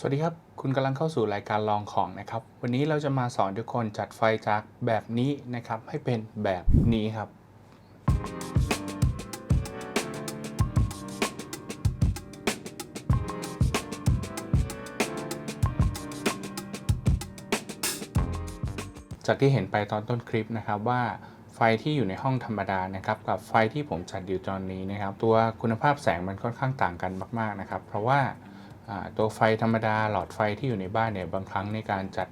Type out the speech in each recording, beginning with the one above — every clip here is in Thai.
สวัสดีครับ คุณกำลังเข้าสู่รายการลองของนะครับ วันนี้เราจะมาสอนทุกคนจัดไฟจากแบบนี้นะครับ ให้เป็นแบบนี้ครับ จากที่เห็นไปตอนต้นคลิปนะครับว่าไฟที่อยู่ในห้องธรรมดานะครับกับไฟที่ผมจัดอยู่ตอนนี้นะครับ ตัวคุณภาพแสงมันค่อนข้างต่างกันมาก ๆนะครับ เพราะว่าอ่า ตัวไฟธรรมดาหลอดไฟที่อยู่ในบ้านเนี่ยบางครั้งในการจัด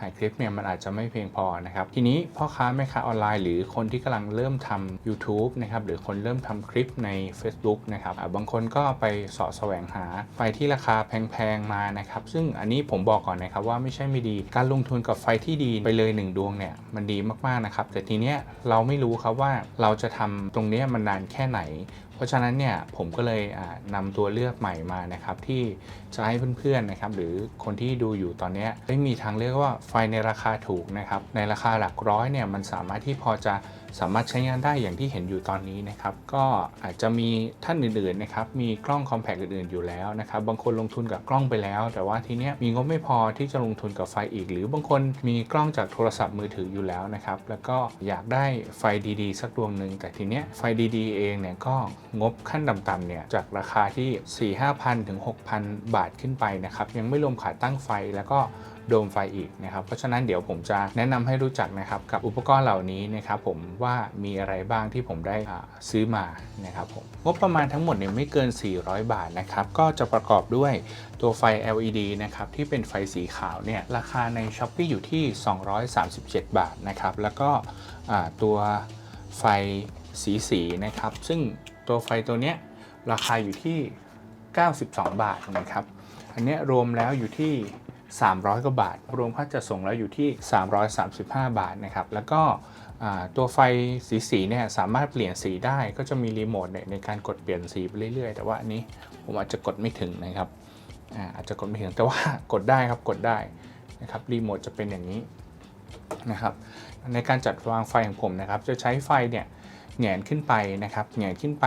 ถ่ายคลิปเนี่ยมันอาจจะไม่เพียงพอนะครับทีนี้พ่อค้าแม่ค้าออนไลน์ หรือคนที่กำลังเริ่มทำ YouTube นะครับหรือคนเริ่มทำคลิปใน Facebook นะครับบางคนก็ไปสาะแสวงหาไฟที่ราคาแพงๆมานะครับซึ่งอันนี้ผมบอกก่อนนะครับว่าไม่ใช่ไม่ดีการลงทุนกับไฟที่ดีไปเลยหนึ่งดวงเนี่ยมันดีมากๆนะครับแต่ทีเนี้ยเราไม่รู้ครับว่าเราจะทำตรงเนี้ยมันนานแค่ไหน เพราะฉะนั้นเนี่ยผมก็เลยอ่านำตัวเลือกใหม่มานะครับที่จะให้เพื่อนๆนะครับหรือคนที่ดูอยู่ตอนนี้ได้มีทางเลือกว่าไฟในราคาถูกนะครับในราคาหลักร้อยเนี่ยมันสามารถที่พอจะสามารถใช้งานได้อย่างที่เห็นอยู่ตอนนี้นะครับ ก็อาจจะมีท่านอื่นๆนะครับมีกล้องคอมแพกอื่นๆอยู่แล้วนะครับบางคนลงทุนกับกล้องไปแล้ว แต่ว่าทีเนี้ยมีงบไม่พอที่จะลงทุนกับไฟอีก หรือบางคนมีกล้องจากโทรศัพท์มือถืออยู่แล้วนะครับแล้วก็อยากได้ไฟดีๆ สักดวงหนึ่งแต่ทีเนี้ยไฟดีๆ เองเนี่ยก็ งบขั้นต่ำๆเนี่ยจากราคาที่ 4 5 0 0 0 ถึง 6,000 บาทขึ้นไปนะครับยังไม่รวมขาตั้งไฟแล้วก็โดมไฟอีกนะครับ เพราะฉะนั้นเดี๋ยวผมจะแนะนำให้รู้จักนะครับกับอุปกรณ์เหล่านี้นะครับผมว่ามีอะไรบ้างที่ผมได้ซื้อมานะครับผมงบประมาณทั้งหมดเนี่ยไม่เกิน 400 บาทนะครับ ก็จะประกอบด้วยตัวไฟ LED นะครับที่เป็นไฟสีขาวเนี่ยราคาใน s h อ p e e อยู่ที่ 237 บาทนะครับ แล้วก็ตัวไฟสีสีนะครับ ซึ่ง ตัวไฟตัวเนี้ยราคาอยู่ที่ 92 บาทนะครับ อันนี้รวมแล้วอยู่ที่ 300 กว่าบาท รวมค่าจัดส่งแล้วอยู่ที่ 335 บาทนะครับ แล้วก็ตัวไฟสีสีเนี่ยสามารถเปลี่ยนสีได้ก็จะมีรีโมทเนี่ยในการกดเปลี่ยนสีไปเรื่อยๆ แต่ว่าอันนี้ผมอาจจะกดไม่ถึงนะครับอาจจะกดไม่ถึงแต่ว่ากดได้ครับกดได้นะครับรีโมทจะเป็นอย่างนี้ นะครับในการจัดวางไฟของผมนะครับ จะใช้ไฟเนี่ยแหงนขึ้นไปนะครับแหงนขึ้นไป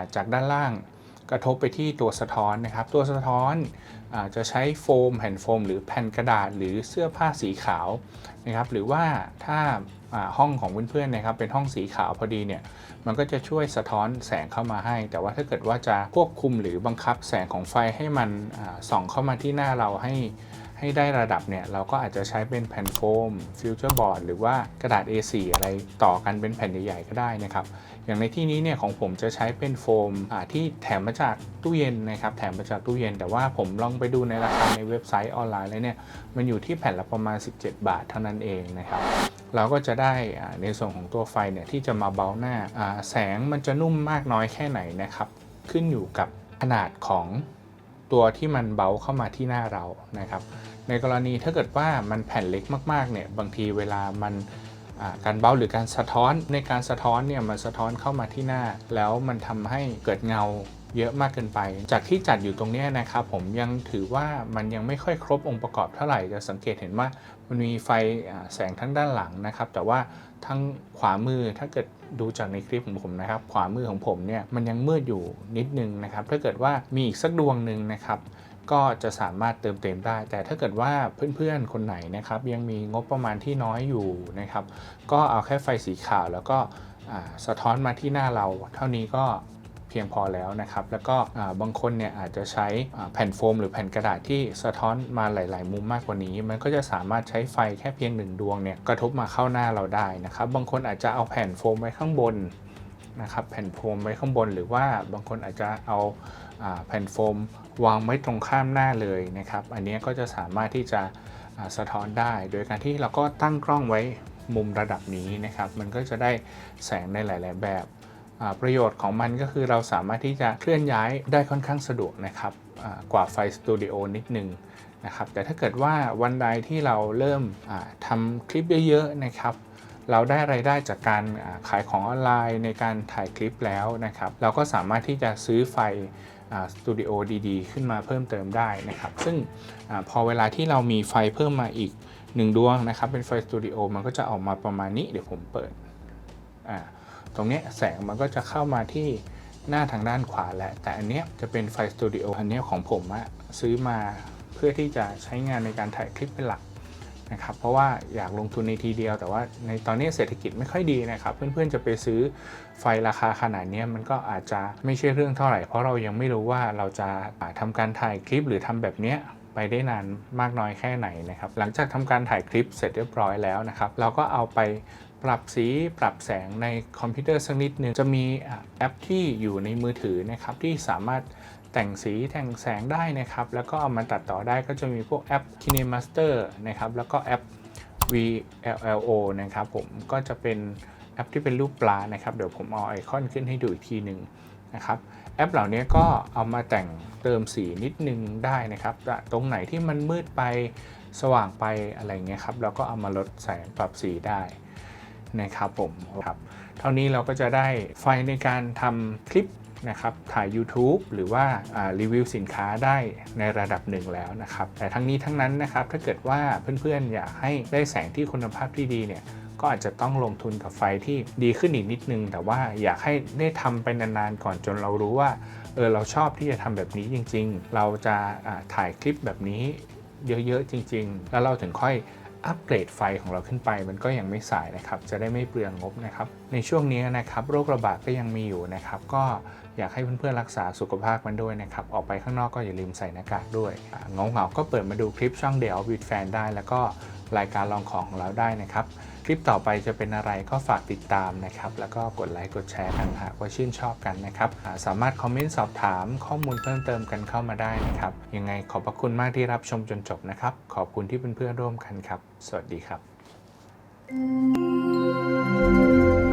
าจากด้านล่างกระทบไปที่ตัวสะท้อนนะครับ ตัวสะท้อนอาจะใช้โฟมแผ่นโฟม หรือแผ่นกระดาษ หรือเสื้อผ้าสีขาวนะครับ หรือว่าถ้าาห้องของเพื่อนๆนะครับ เป็นห้องสีขาวพอดีเนี่ยมันก็จะช่วยสะท้อนแสงเข้ามาให้ แต่ว่าถ้าเกิดว่าจะควบคุมหรือบังคับแสงของไฟให้มันส่องเข้ามาที่หน้าเราให้ ให้ได้ระดับเนี่ยเราก็อาจจะใช้เป็นแผ่นโฟมฟิวเจอร์บอร์ดหรือว่ากระดาษ A4 อะไรต่อกันเป็นแผ่นใหญ่ๆก็ได้นะครับ อย่างในที่นี้เนี่ยของผมจะใช้เป็นโฟมที่แถมมาจากตู้เย็นนะครับแถมมาจากตู้เย็น แต่ว่าผมลองไปดูในราคาในเว็บไซต์ออนไลน์แล้วเนี่ยมันอยู่ที่แผ่นละประมาณ 17 บาทเท่านั้นเองนะครับเราก็จะได้ในส่วนของตัวไฟเนี่ยที่จะมาเบาหน้าแสงมันจะนุ่มมากน้อยแค่ไหนนะครับ ขึ้นอยู่กับขนาดของ ตัวที่มันเบาเข้ามาที่หน้าเรานะครับ ในกรณีถ้าเกิดว่ามันแผ่นเล็กมากๆเนี่ยบางทีเวลามันการเบ้าหรือการสะท้อนในการสะท้อนเนี่ยมันสะท้อนเข้ามาที่หน้า แล้วมันทำให้เกิดเงาเยอะมากเกินไป จากที่จัดอยู่ตรงนี้นะครับผมยังถือว่ามันยังไม่ค่อยครบองค์ประกอบเท่าไหร่จะสังเกตเห็นว่ามันมีไฟแสงทั้งด้านหลังนะครับ แต่ว่าทั้งขวามือถ้าเกิด ดูจากในคลิปของผมนะครับ ขวามือของผมเนี่ยมันยังมืดอยู่นิดนึงนะครับ ถ้าเกิดว่ามีอีกสักดวงหนึ่งนะครับ ก็จะสามารถเติมเต็มได้ แต่ถ้าเกิดว่าเพื่อนๆคนไหนนะครับ ยังมีงบประมาณที่น้อยอยู่นะครับ ก็เอาแค่ไฟสีขาวแล้วก็สะท้อนมาที่หน้าเรา เท่านี้ก็ เพียงพอแล้วนะครับแล้วก็บางคนเนี่ยอาจจะใช้แผ่นโฟม หรือแผ่นกระดาษที่สะท้อนมาหลาย ๆ มุมมากกว่านี้ มันก็จะสามารถใช้ไฟแค่เพียงหนึ่งดวงเนี่ยกระทบมาเข้าหน้าเราได้นะครับบางคนอาจจะเอาแผ่นโฟมไว้ข้างบนนะครับแผ่นโฟมไว้ข้างบน หรือว่าบางคนอาจจะเอาแผ่นโฟมวางไว้ตรงข้ามหน้าเลยนะครับอันนี้ก็จะสามารถที่จะสะท้อนได้ โดยการที่เราก็ตั้งกล้องไว้มุมระดับนี้นะครับ มันก็จะได้แสงในหลาย ๆ แบบ ประโยชน์ของมันก็คือเราสามารถที่จะเคลื่อนย้ายได้ค่อนข้างสะดวกนะครับกว่าไฟสตูดิโอนิดนึงนะครับแต่ถ้าเกิดว่าวันใดที่เราเริ่มทำคลิปเยอะๆนะครับเราได้ไรายได้จากการขายของออนไลน์ในการถ่ายคลิปแล้วนะครับ เราก็สามารถที่จะซื้อไฟสตูดิโอดีๆ ขึ้นมาเพิ่มเติมได้นะครับ ซึ่งอพอเวลาที่เรามีไฟเพิ่มมาอีก 1 ดวงนะครับ เป็นไฟสตูดิโอมันก็จะออกมาประมาณนี้ เดี๋ยวผมเปิดอ่า ตรงนี้แสงมันก็จะเข้ามาที่หน้าทางด้านขวาแหละ แต่อันเนี้ยจะเป็นไฟสตูดิโออันเนี้ยของผมอะซื้อมาเพื่อที่จะใช้งานในการถ่ายคลิปเป็นหลักนะครับเพราะว่าอยากลงทุนในทีเดียว แต่ว่าในตอนนี้เศรษฐกิจไม่ค่อยดีนะครับ เพื่อนๆจะไปซื้อไฟราคาขนาดนี้มันก็อาจจะไม่ใช่เรื่องเท่าไหร่ เพราะเรายังไม่รู้ว่าเราจะทำการถ่ายคลิปหรือทำแบบเนี้ยไปได้นานมากน้อยแค่ไหนนะครับ หลังจากทำการถ่ายคลิปเสร็จเรียบร้อยแล้วนะครับ เราก็เอาไป ปรับสีปรับแสงในคอมพิวเตอร์สักนิดหนึ่งจะมีแอปที่อยู่ในมือถือนะครับที่สามารถแต่งสีแต่งแสงได้นะครับ แล้วก็เอามาตัดต่อได้ก็จะมีพวกแอป KineMaster นะครับแล้วก็แอป VLLO นะครับผมก็จะเป็นแอปที่เป็นรูปปลานะครับเดี๋ยวผมเอาไอคอนขึ้นให้ดูอีกทีหนึ่งนะครับแอปเหล่านี้ก็เอามาแต่งเติมสีนิดนึงได้นะครับ ตรงไหนที่มันมืดไปสว่างไปอะไรเงี้ยครับเราก็เอามาลดแสงปรับสีได้ นะครับผมครับเท่านี้เราก็จะได้ไฟในการทำคลิปนะครับถ่าย YouTube หรือว่ารีวิวสินค้าได้ในระดับหนึ่งแล้วนะครับ แต่ทั้งนี้ทั้งนั้นนะครับถ้าเกิดว่าเพื่อนๆ อยากให้ได้แสงที่คุณภาพที่ดีเนี่ยก็อาจจะต้องลงทุนกับไฟที่ดีขึ้นอีกนิดนึง แต่ว่าอยากให้ได้ทำไปนานๆก่อนจนเรารู้ว่าเออเราชอบที่จะทำแบบนี้จริง ๆ เราจะถ่ายคลิปแบบนี้เยอะๆจริง ๆ แล้วเราถึงค่อย อัปเกรดไฟของเราขึ้นไป มันก็ยังไม่สายนะครับ จะได้ไม่เปลืองงบนะครับ ในช่วงนี้นะครับโรคระบาดก็ยังมีอยู่นะครับ ก็อยากให้เพื่อนๆรักษาสุขภาพมันด้วยนะครับ ออกไปข้างนอกก็อย่าลืมใส่หน้ากากด้วยเงาเงาก็เปิดมาดูคลิปช่องเดลวิดแฟนได้ แล้วก็รายการลองของของเราได้นะครับ คลิปต่อไปจะเป็นอะไรก็ฝากติดตามนะครับ แล้วก็กดไลค์กดแชร์กันหากว่าชื่นชอบกันนะครับ สามารถคอมเมนต์สอบถามข้อมูลเพิ่มเติมกันเข้ามาได้นะครับ ยังไงขอบพระคุณมากที่รับชมจนจบนะครับ ขอบคุณที่เป็นเพื่อนร่วมกันครับ สวัสดีครับ